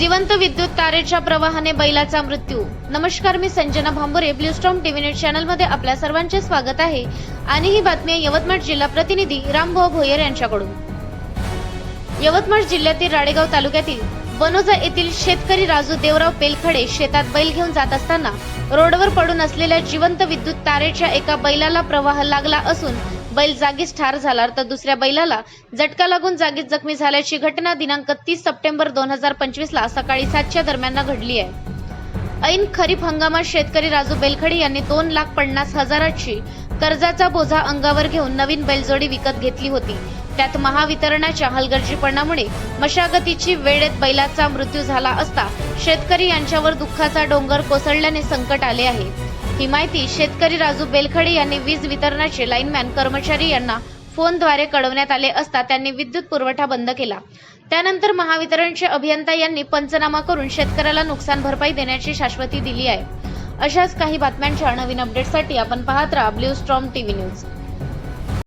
जिवंत विद्युत तारेच्या प्रवाहाने बैलाचा मृत्यू. नमस्कार मी Sanjana Bhambure Bluestorm TV news चॅनलमध्ये आपल्या सर्वांचे स्वागत आहे. आणि ही बातमी यवतमाळ जिल्हा प्रतिनिधी रामभाऊ भोयर यांच्याकडून. यवतमाळ जिल्ह्यातील राडेगाव तालुक्यातील बनोजा येथील शेतकरी राजू देवराव पेलखडे शेतात बैल घेऊन जात असताना रोडवर पडून असलेल्या जिवंत विद्युत तारेच्या एका बैलाला प्रवाह लागला असून बैल जागीच ठार झाला तर दुसऱ्या बैलाला झटका लागून जागीच जखमी झाल्याची घटना दिनांक तीस सप्टेंबर दोन हजार पंचवीस ला सकाळी सातच्या दरम्यान घडली आहे. ऐन खरीप हंगामात शेतकरी राजू बेलखडे यांनी दोन लाख पन्नास हजाराची कर्जाचा बोझा अंगावर घेऊन नवीन बैलजोडी विकत घेतली होती. त्यात महावितरणाच्या हलगर्जीपणामुळे मशागतीची वेळेत बैलाचा मृत्यू झाला असता शेतकरी यांच्यावर दुःखाचा डोंगर कोसळल्याने संकट आले आहे. ही माहिती शेतकरी राजू बेलखडे यांनी वीज वितरणाचे लाईनमॅन कर्मचारी यांना फोनद्वारे कळवण्यात आले असता त्यांनी विद्युत पुरवठा बंद केला. त्यानंतर महावितरणचे अभियंता यांनी पंचनामा करून शेतकऱ्याला नुकसान भरपाई देण्याची शाश्वती दिली आहे. अशाच काही बातम्यांच्या नवीन अपडेटसाठी आपण पाहत राहा ब्ल्यू स्ट्रॉम टीव्ही न्यूज.